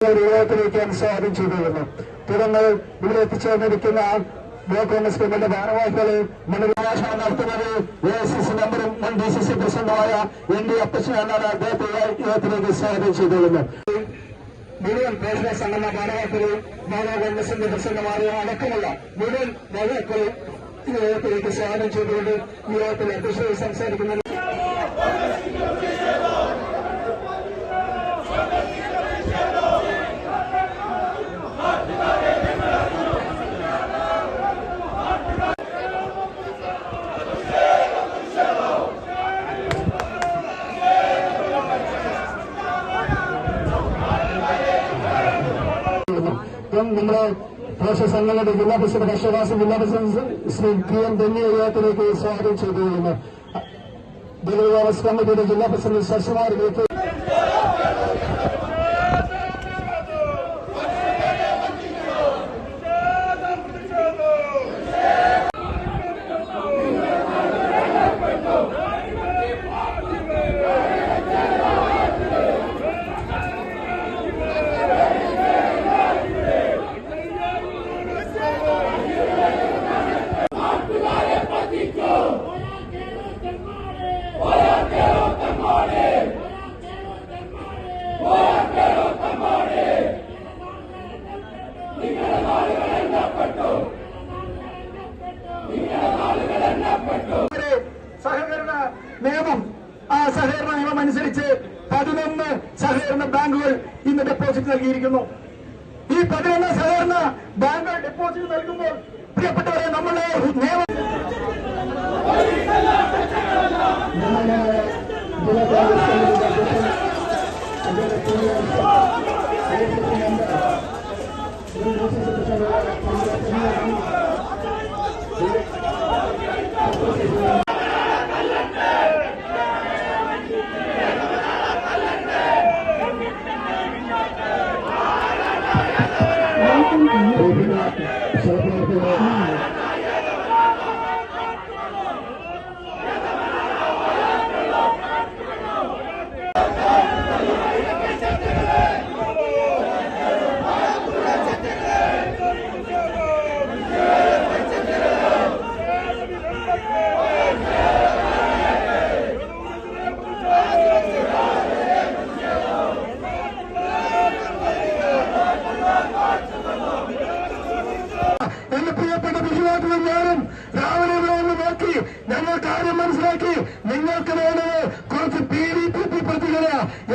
രൂപത്തിലേക്ക് സ്വാഗതം ചെയ്തിരുന്നു തുടർന്ന് ഇവിടെ എത്തിച്ചേർന്നിരിക്കുന്ന ബ്ലോക്ക് കോൺഗ്രസ് കമ്മിറ്റിയുടെ ഭാരവാഹികളെ മണ്ഡലഭാഷണം നടത്തുന്നത് എ എസ് സി സി മെമ്പറും മുൻ ഡി സി സി പ്രസിഡന്റുമായ എൻ ഡി അപ്പച്ചൻ എന്നാണ് അദ്ദേഹത്തെ യോഗത്തിലേക്ക് സ്വാഗതം ചെയ്തിരുന്നു മുഴുവൻ പ്രേക്ഷക സംഘടന ഭാരവാഹികളെയും മാനവ കോൺഗ്രസിന്റെ പ്രസിഡന്റുമാരെയും അടക്കമുള്ള മുഴുവൻ നേതാക്കളെയും ഈ യോഗത്തിലേക്ക് സ്വാഗതം ചെയ്തുകൊണ്ട് ഈ യോഗത്തിൽ അധ്യക്ഷ സംസാരിക്കുന്നത് ഇപ്പം നമ്മുടെ ഭാഷ സംഘങ്ങളുടെ ജില്ലാ പ്രസിഡന്റ് കർഷകദാസ് ജില്ലാ president Shri P M Dhanya യോഗത്തിലേക്ക് സ്വാഗതം ചെയ്തു ദളിത് കോൺഗ്രസ് കമ്മിറ്റിയുടെ ജില്ലാ പ്രസിഡന്റ് ശശികുമാറിലേക്ക് നിയമം. ആ സഹകരണ നിയമം അനുസരിച്ച് പതിനൊന്ന് സഹകരണ ബാങ്കുകൾ ഇന്ന് ഡെപ്പോസിറ്റ് നൽകിയിരിക്കുന്നു. ഈ പതിനൊന്ന് സഹകരണ ബാങ്കുകൾ ഡെപ്പോസിറ്റ് നൽകുമ്പോൾ പ്രിയപ്പെട്ടവരെ നമ്മുടെ നിയമം എന്റെ Thank you. നോക്കി ഞങ്ങൾ കാര്യം മനസ്സിലാക്കി. നിങ്ങൾക്ക് വേണ്ടത് കുറച്ച് പി ഡി പി പി പ്രതികള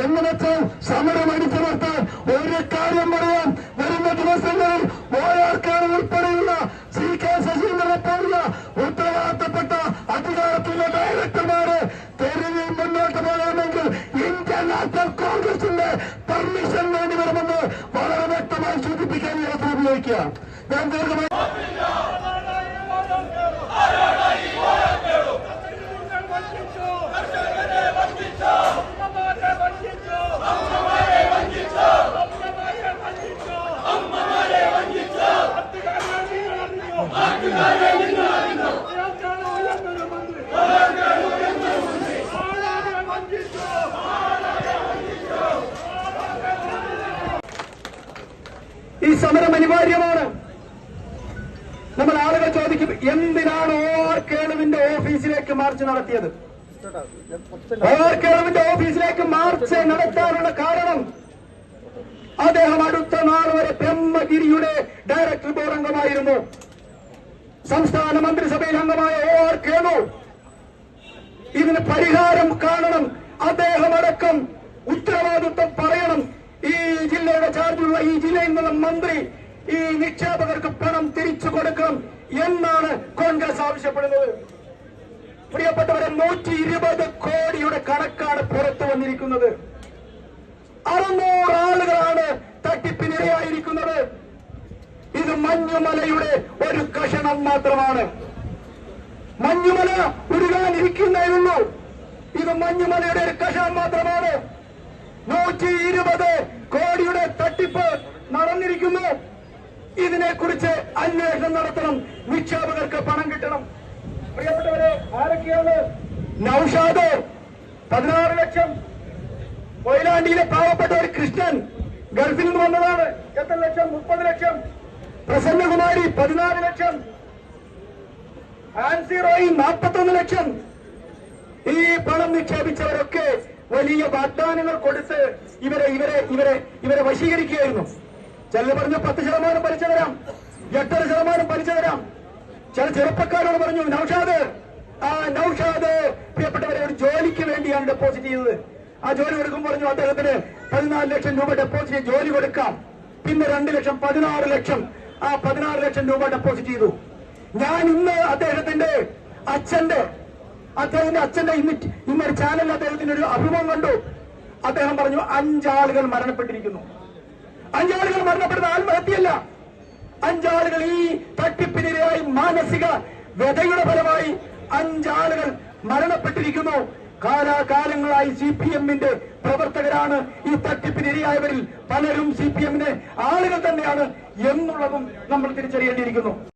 എന്ന് വെച്ചാൽ സമരം അടിച്ചു നിർത്താൻ ഒരു കാര്യം പറയാൻ വരുന്ന ദിവസങ്ങളിൽ ഓരോർക്കാരും ഉൾപ്പെടെയുള്ള സി കെ ശശീന്ദ്രനെ പോലുള്ള ഉത്തരവാദിത്തപ്പെട്ട അധികാരത്തിന്റെ ഡയറക്ടർമാര് തെരുവിൽ മുന്നോട്ട് പോകണമെങ്കിൽ ഇന്ത്യൻ നാഷണൽ കോൺഗ്രസിന്റെ പെർമിഷൻ വേണ്ടി വരുമെന്ന് വളരെ വ്യക്തമായി സൂചിപ്പിക്കാൻ അവസരം ഉപയോഗിക്കുക ഞാൻ ദീർഘമായി ചോദിക്കും എന്തിനാണ് ഓർക്കേളവിന്റെ ഓഫീസിലേക്ക് മാർച്ച് നടത്തിയത്? ഓർക്കേളവിന്റെ ഓഫീസിലേക്ക് മാർച്ച് നടത്താനുള്ള കാരണം? അദ്ദേഹം അടുത്ത നാൾ വരെ ബ്രഹ്മഗിരിയുടെ ഡയറക്ടർ ബോർഡ് അംഗമായിരുന്നു. സംസ്ഥാന മന്ത്രിസഭയിൽ അംഗമായ ഓർക്കേണു ഇതിന് പരിഹാരം കാണണം. അദ്ദേഹം അടക്കം ഉത്തരവാദിത്വം പറയണം. ഈ ജില്ലയുടെ ചാർജുള്ള ഈ ജില്ലയിൽ നിന്നുള്ള മന്ത്രി ഈ നിക്ഷേപകർക്ക് പണം തിരിച്ചു കൊടുക്കണം. എന്നാണ് കോൺഗ്രസ് ആവശ്യപ്പെടുന്നത്. പ്രിയപ്പെട്ടവരെ നൂറ്റി ഇരുപത് കോടിയുടെ കണക്കാണ് പുറത്തു വന്നിരിക്കുന്നത്. അറുന്നൂറ് ആളുകളാണ് തട്ടിപ്പിനിരയായിരിക്കുന്നത്. ഇത് മഞ്ഞുമലയുടെ ഒരു കഷണം മാത്രമാണ്. മഞ്ഞുമല ഉരുകാനിരിക്കുന്നേയുള്ളൂ. ഇത് മഞ്ഞുമലയുടെ ഒരു കഷണം മാത്രമാണ്. നൂറ്റി ഇരുപത് കോടിയുടെ തട്ടിപ്പ് അന്വേഷണം നടത്തണം. നിക്ഷേപകർക്ക് പണം കിട്ടണം. പ്രിയപ്പെട്ടവരെ ആരൊക്കെയാണ്? നൌഷാദ് പതിനാറ് ലക്ഷം. കൊയിലാണ്ടിയിലെ പാവപ്പെട്ട ഒരു കൃഷ്ണൻ ഗൾഫിൽ നിന്ന് വന്നതാണ്. എത്ര ലക്ഷം? മുപ്പത് ലക്ഷം. പ്രസന്നകുമാരി പതിനാറ് ലക്ഷം. ആൻസി റോയി നാൽപ്പത്തൊന്ന് ലക്ഷം. ഈ പണം നിക്ഷേപിച്ചവരൊക്കെ വലിയ വാഗ്ദാനങ്ങൾ കൊടുത്ത് ഇവരെ ഇവരെ ഇവരെ ഇവരെ വശീകരിക്കുകയായിരുന്നു. ചെല്ലു പറഞ്ഞ പത്ത് ശതമാനം പലിശ തരാം എട്ടര ശതമാനം പലിശ തരാം ചില ചെറുപ്പക്കാരോട് പറഞ്ഞു നൌഷാദ് ആ നൌഷാദ് പ്രിയപ്പെട്ടവരെ ഒരു ജോലിക്ക് വേണ്ടിയാണ് ഡെപ്പോസിറ്റ് ചെയ്തത്. ആ ജോലി കൊടുക്കും പറഞ്ഞു അദ്ദേഹത്തിന് പതിനാല് ലക്ഷം രൂപ ഡെപ്പോസിറ്റ് ജോലി കൊടുക്കാം. പിന്നെ രണ്ട് ലക്ഷം പതിനാറ് ലക്ഷം ആ പതിനാറ് ലക്ഷം രൂപ ഡെപ്പോസിറ്റ് ചെയ്തു. ഞാൻ ഇന്ന് അദ്ദേഹത്തിന്റെ അച്ഛന്റെ അദ്ദേഹത്തിന്റെ അച്ഛന്റെ ഇന്ന് ഇന്നൊരു ചാനലിൽ അദ്ദേഹത്തിന്റെ ഒരു അഭിമുഖം കണ്ടു. അദ്ദേഹം പറഞ്ഞു അഞ്ചാളുകൾ മരണപ്പെട്ടിരിക്കുന്നു. അഞ്ചാളുകൾ മരണപ്പെടുന്ന ആത്മഹത്യയല്ല. അഞ്ചാളുകൾ ഈ തട്ടിപ്പിനിരയായി മാനസിക വ്യതയുടെ ഫലമായി അഞ്ചാളുകൾ മരണപ്പെട്ടിരിക്കുന്നു. കാലാകാലങ്ങളായി സി പി എമ്മിന്റെ പ്രവർത്തകരാണ് ഈ തട്ടിപ്പിനിരയായവരിൽ പലരും സി പി എമ്മിന്റെ ആളുകൾ തന്നെയാണ് എന്നുള്ളതും നമ്മൾ തിരിച്ചറിയേണ്ടിയിരിക്കുന്നു.